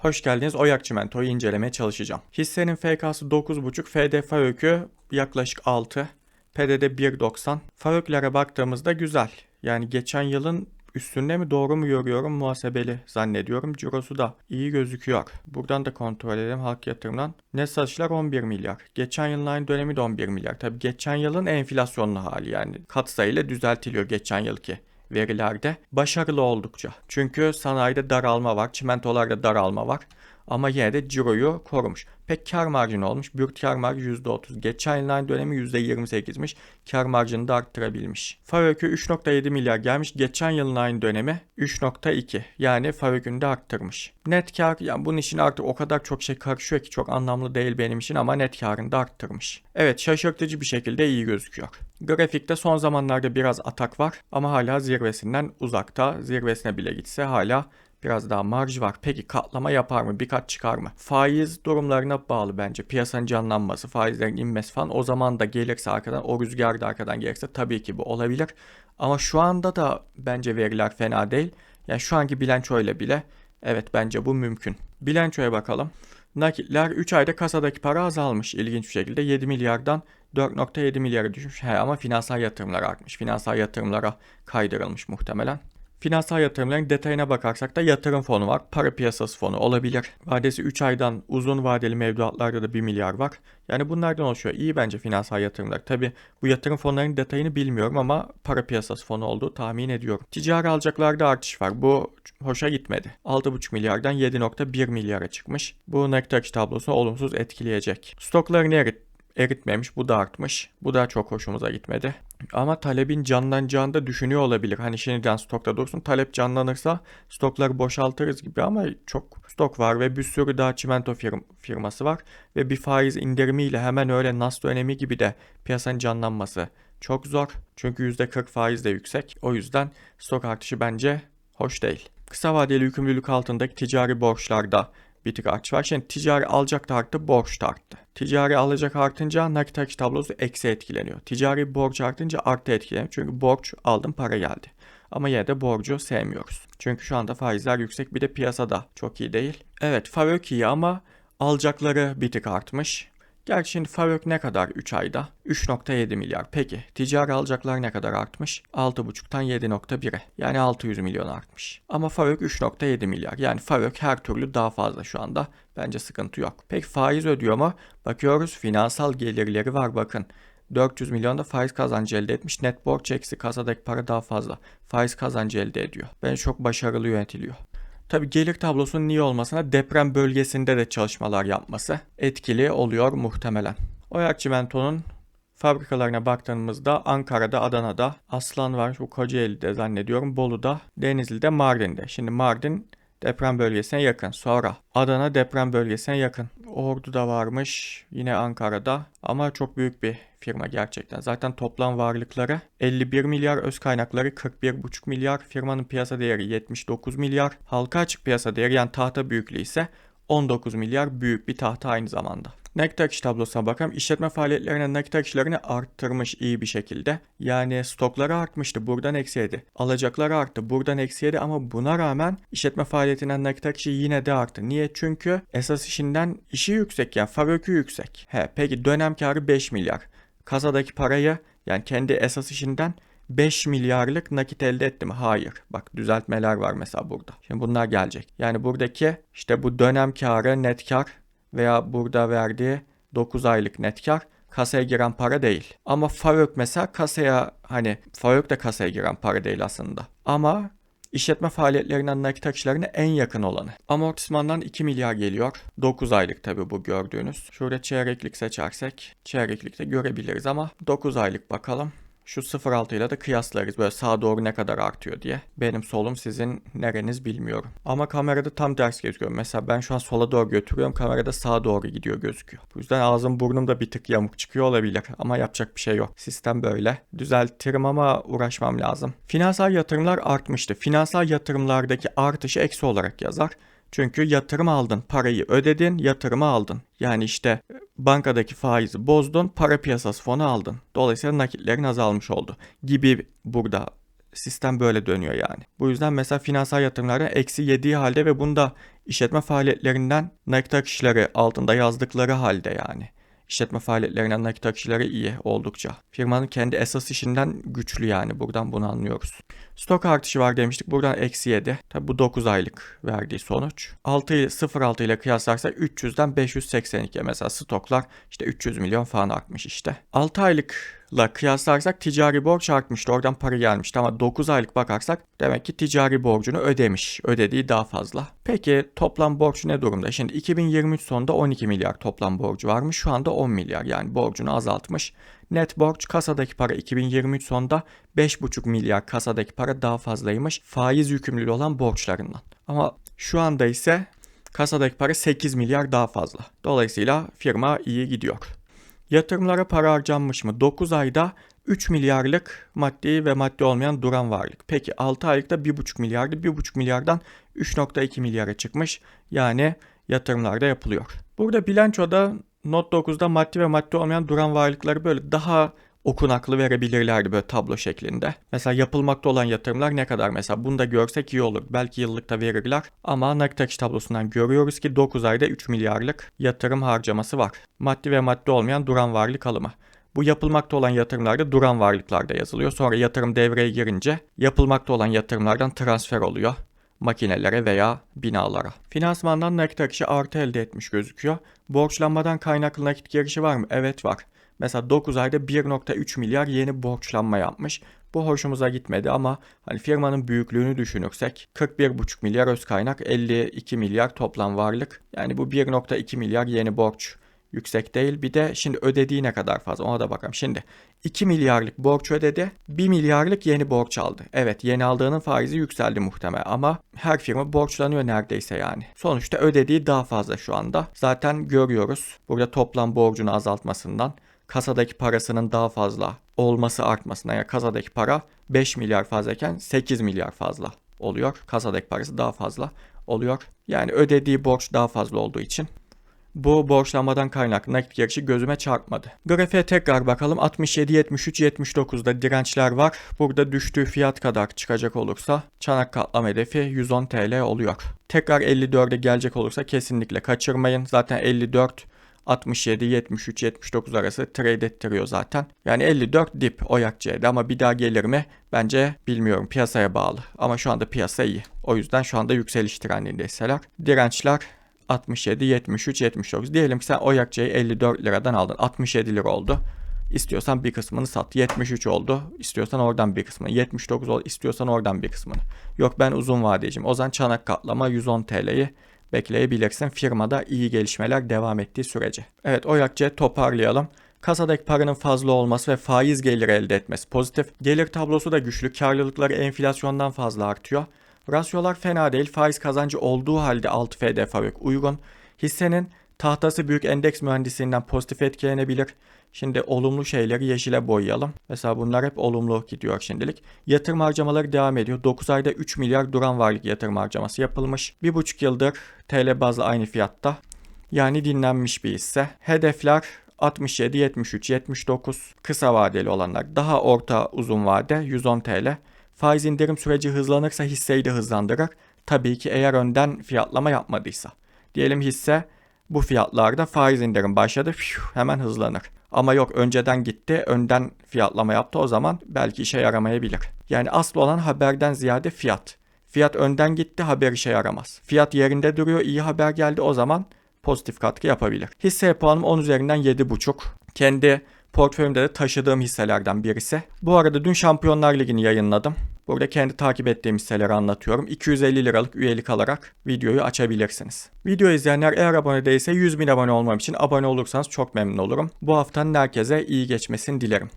Hoş geldiniz. Oyak Çimento'yu incelemeye çalışacağım. Hissenin FK'sı 9.5, FD FAÖK'ü yaklaşık 6, PDD 1.90. FAÖK'lere baktığımızda güzel. Yani geçen yılın üstünde mi doğru mu görüyorum muhasebeli zannediyorum. Cirosu da iyi gözüküyor. Buradan da kontrol edelim halk yatırımdan. Net satışlar 11 milyar. Geçen yılın aynı dönemi de 11 milyar. Tabi geçen yılın enflasyonlu hali yani katsayıyla düzeltiliyor geçen yılki verilerde başarılı oldukça. Çünkü sanayide daralma var, çimentolarda daralma var. Ama yine de ciroyu korumuş. Pek kar marjını olmuş. Bürt kar marjı %30. Geçen yılın aynı dönemi %28'miş. Kar marjını da arttırabilmiş. Favökü 3.7 milyar gelmiş. Geçen yılın aynı dönemi 3.2. Yani Favökü'nü de arttırmış. Net kar yani bunun için artık o kadar çok şey karışıyor ki çok anlamlı değil benim için ama net karını da arttırmış. Evet şaşırtıcı bir şekilde iyi gözüküyor. Grafikte son zamanlarda biraz atak var ama hala zirvesinden uzakta. Zirvesine bile gitse hala Biraz daha marj var. Peki katlama yapar mı? Birkaç çıkar mı? Faiz durumlarına bağlı bence. Piyasanın canlanması, faizlerin inmesi falan o zaman da gelirse arkadan, o rüzgar da arkadan gelirse tabii ki bu olabilir. Ama şu anda da bence veriler fena değil. Yani şu anki bilançoyla bile evet bence bu mümkün. Bilançoya bakalım. Nakitler 3 ayda kasadaki para azalmış ilginç bir şekilde 7 milyardan 4.7 milyara düşmüş. He ama finansal yatırımlar artmış. Finansal yatırımlara kaydırılmış muhtemelen. Finansal yatırımların detayına bakarsak da yatırım fonu var. Para piyasası fonu olabilir. Vadesi 3 aydan uzun vadeli mevduatlarda da 1 milyar var. Yani bunlardan oluşuyor. İyi bence finansal yatırımlar. Tabi bu yatırım fonlarının detayını bilmiyorum ama para piyasası fonu olduğu tahmin ediyorum. Ticari alacaklarda artış var. Bu hoşa gitmedi. 6,5 milyardan 7,1 milyara çıkmış. Bu nakit tablosunu olumsuz etkileyecek. Stoklarını erit eritmemiş. Bu da artmış. Bu da çok hoşumuza gitmedi. Ama talebin canlanacağını da düşünüyor olabilir. Hani şimdiden stokta dursun. Talep canlanırsa stokları boşaltırız gibi ama çok stok var ve bir sürü daha çimento firm firması var. Ve bir faiz indirimiyle hemen öyle NAS dönemi gibi de piyasanın canlanması çok zor. Çünkü %40 faiz de yüksek. O yüzden stok artışı bence hoş değil. Kısa vadeli yükümlülük altındaki ticari borçlarda bir tık artış var. Şimdi ticari alacak da arttı, borç da arttı. Ticari alacak artınca nakit akış tablosu eksi etkileniyor. Ticari borç artınca artı etkileniyor. Çünkü borç aldım para geldi. Ama yine de borcu sevmiyoruz. Çünkü şu anda faizler yüksek bir de piyasada çok iyi değil. Evet FAVÖK iyi ama alacakları bir tık artmış. Gerçi şimdi Faruk ne kadar 3 ayda? 3.7 milyar. Peki ticari alacaklar ne kadar artmış? 6.5'tan 7.1'e. Yani 600 milyon artmış. Ama Faruk 3.7 milyar. Yani Faruk her türlü daha fazla şu anda. Bence sıkıntı yok. Peki faiz ödüyor mu? Bakıyoruz finansal gelirleri var bakın. 400 milyon da faiz kazancı elde etmiş. Net borç eksi kasadaki para daha fazla. Faiz kazancı elde ediyor. Bence çok başarılı yönetiliyor. Tabi gelir tablosunun iyi olmasına deprem bölgesinde de çalışmalar yapması etkili oluyor muhtemelen. Oyak Çimento'nun fabrikalarına baktığımızda Ankara'da, Adana'da, Aslan var, bu Kocaeli'de zannediyorum, Bolu'da, Denizli'de, Mardin'de. Şimdi Mardin deprem bölgesine yakın. Sonra Adana deprem bölgesine yakın. Ordu'da varmış, yine Ankara'da ama çok büyük bir firma gerçekten. Zaten toplam varlıkları 51 milyar, öz kaynakları 41,5 milyar, firmanın piyasa değeri 79 milyar, halka açık piyasa değeri yani tahta büyüklüğü ise 19 milyar büyük bir tahta aynı zamanda. Nakit akış tablosuna bakalım. İşletme faaliyetlerine nakit akışlarını arttırmış iyi bir şekilde. Yani stokları artmıştı. Buradan eksiydi. Alacakları arttı. Buradan eksiydi ama buna rağmen işletme faaliyetinden nakit akışı yine de arttı. Niye? Çünkü esas işinden işi yüksek yani fabrikü yüksek. He, peki dönem karı 5 milyar. Kasadaki parayı yani kendi esas işinden 5 milyarlık nakit elde etti mi? Hayır. Bak düzeltmeler var mesela burada. Şimdi bunlar gelecek. Yani buradaki işte bu dönem karı, net kar veya burada verdiği 9 aylık net kar kasaya giren para değil. Ama FAVÖK mesela kasaya hani FAVÖK de kasaya giren para değil aslında. Ama işletme faaliyetlerinden nakit akışlarına en yakın olanı. Amortismandan 2 milyar geliyor. 9 aylık tabi bu gördüğünüz. Şurada çeyreklik seçersek çeyreklikte görebiliriz ama 9 aylık bakalım şu 0.6 ile de kıyaslarız böyle sağa doğru ne kadar artıyor diye. Benim solum sizin nereniz bilmiyorum. Ama kamerada tam ters gözüküyor. Mesela ben şu an sola doğru götürüyorum kamerada sağa doğru gidiyor gözüküyor. Bu yüzden ağzım burnum da bir tık yamuk çıkıyor olabilir ama yapacak bir şey yok. Sistem böyle. Düzeltirim ama uğraşmam lazım. Finansal yatırımlar artmıştı. Finansal yatırımlardaki artışı eksi olarak yazar. Çünkü yatırım aldın, parayı ödedin, yatırımı aldın. Yani işte bankadaki faizi bozdun, para piyasası fonu aldın. Dolayısıyla nakitlerin azalmış oldu gibi burada sistem böyle dönüyor yani. Bu yüzden mesela finansal yatırımlarda eksi yediği halde ve bunda işletme faaliyetlerinden nakit akışları altında yazdıkları halde yani. İşletme faaliyetlerinden nakit akışları iyi oldukça. Firmanın kendi esas işinden güçlü yani buradan bunu anlıyoruz. Stok artışı var demiştik. Buradan eksi 7. Tabi bu 9 aylık verdiği sonuç. 6 ile 0.6 ile kıyaslarsak 300'den 582 mesela stoklar işte 300 milyon falan artmış işte. 6 aylıkla kıyaslarsak ticari borç artmıştı. Oradan para gelmişti ama 9 aylık bakarsak demek ki ticari borcunu ödemiş. Ödediği daha fazla. Peki toplam borç ne durumda? Şimdi 2023 sonunda 12 milyar toplam borcu varmış. Şu anda 10 milyar yani borcunu azaltmış. Net borç kasadaki para 2023 sonunda 5,5 milyar kasadaki para daha fazlaymış faiz yükümlülüğü olan borçlarından. Ama şu anda ise kasadaki para 8 milyar daha fazla. Dolayısıyla firma iyi gidiyor. Yatırımlara para harcanmış mı? 9 ayda 3 milyarlık maddi ve maddi olmayan duran varlık. Peki 6 aylıkta 1,5 milyardı. 1,5 milyardan 3,2 milyara çıkmış. Yani yatırımlarda yapılıyor. Burada bilançoda Not 9'da maddi ve maddi olmayan duran varlıkları böyle daha okunaklı verebilirlerdi böyle tablo şeklinde. Mesela yapılmakta olan yatırımlar ne kadar mesela bunu da görsek iyi olur. Belki yıllıkta verirler ama nakit akış tablosundan görüyoruz ki 9 ayda 3 milyarlık yatırım harcaması var. Maddi ve maddi olmayan duran varlık alımı. Bu yapılmakta olan yatırımlarda duran varlıklarda yazılıyor. Sonra yatırım devreye girince yapılmakta olan yatırımlardan transfer oluyor makinelere veya binalara. Finansmandan nakit akışı artı elde etmiş gözüküyor. Borçlanmadan kaynaklı nakit girişi var mı? Evet var. Mesela 9 ayda 1.3 milyar yeni borçlanma yapmış. Bu hoşumuza gitmedi ama hani firmanın büyüklüğünü düşünürsek 41.5 milyar öz kaynak 52 milyar toplam varlık. Yani bu 1.2 milyar yeni borç yüksek değil. Bir de şimdi ödediği ne kadar fazla ona da bakalım. Şimdi 2 milyarlık borç ödedi. 1 milyarlık yeni borç aldı. Evet yeni aldığının faizi yükseldi muhtemel ama her firma borçlanıyor neredeyse yani. Sonuçta ödediği daha fazla şu anda. Zaten görüyoruz burada toplam borcunu azaltmasından kasadaki parasının daha fazla olması artmasına yani kasadaki para 5 milyar fazlayken 8 milyar fazla oluyor. Kasadaki parası daha fazla oluyor. Yani ödediği borç daha fazla olduğu için bu borçlanmadan kaynaklı nakit girişi gözüme çarpmadı. Grafiğe tekrar bakalım. 67, 73, 79'da dirençler var. Burada düştüğü fiyat kadar çıkacak olursa çanak katlama hedefi 110 TL oluyor. Tekrar 54'e gelecek olursa kesinlikle kaçırmayın. Zaten 54 67, 73, 79 arası trade ettiriyor zaten. Yani 54 dip Oyak C'de ama bir daha gelir mi? Bence bilmiyorum piyasaya bağlı. Ama şu anda piyasa iyi. O yüzden şu anda yükseliş trendinde hisseler. Dirençler 67, 73, 79. Diyelim ki sen Oyakçı'yı 54 liradan aldın. 67 lira oldu. İstiyorsan bir kısmını sat. 73 oldu. İstiyorsan oradan bir kısmını. 79 oldu. İstiyorsan oradan bir kısmını. Yok ben uzun vadeciyim. O zaman çanak katlama 110 TL'yi bekleyebilirsin. Firmada iyi gelişmeler devam ettiği sürece. Evet Oyakçı'ya toparlayalım. Kasadaki paranın fazla olması ve faiz geliri elde etmesi pozitif. Gelir tablosu da güçlü. Karlılıkları enflasyondan fazla artıyor. Rasyolar fena değil. Faiz kazancı olduğu halde 6 FD fabrik uygun. Hissenin tahtası büyük endeks mühendisliğinden pozitif etkilenebilir. Şimdi olumlu şeyleri yeşile boyayalım. Mesela bunlar hep olumlu gidiyor şimdilik. Yatırım harcamaları devam ediyor. 9 ayda 3 milyar duran varlık yatırım harcaması yapılmış. 1,5 yıldır TL bazlı aynı fiyatta. Yani dinlenmiş bir hisse. Hedefler 67, 73, 79 kısa vadeli olanlar. Daha orta uzun vade 110 TL. Faiz indirim süreci hızlanırsa hisseyi de hızlandırır. Tabii ki eğer önden fiyatlama yapmadıysa. Diyelim hisse bu fiyatlarda faiz indirim başladı hemen hızlanır. Ama yok önceden gitti önden fiyatlama yaptı o zaman belki işe yaramayabilir. Yani asıl olan haberden ziyade fiyat. Fiyat önden gitti haber işe yaramaz. Fiyat yerinde duruyor iyi haber geldi o zaman pozitif katkı yapabilir. Hisse puanım 10 üzerinden 7,5. Kendi portföyümde de taşıdığım hisselerden birisi. Bu arada dün Şampiyonlar Ligi'ni yayınladım. Burada kendi takip ettiğim hisseleri anlatıyorum. 250 liralık üyelik alarak videoyu açabilirsiniz. Video izleyenler eğer abone değilse 100 bin abone olmam için abone olursanız çok memnun olurum. Bu haftanın herkese iyi geçmesini dilerim.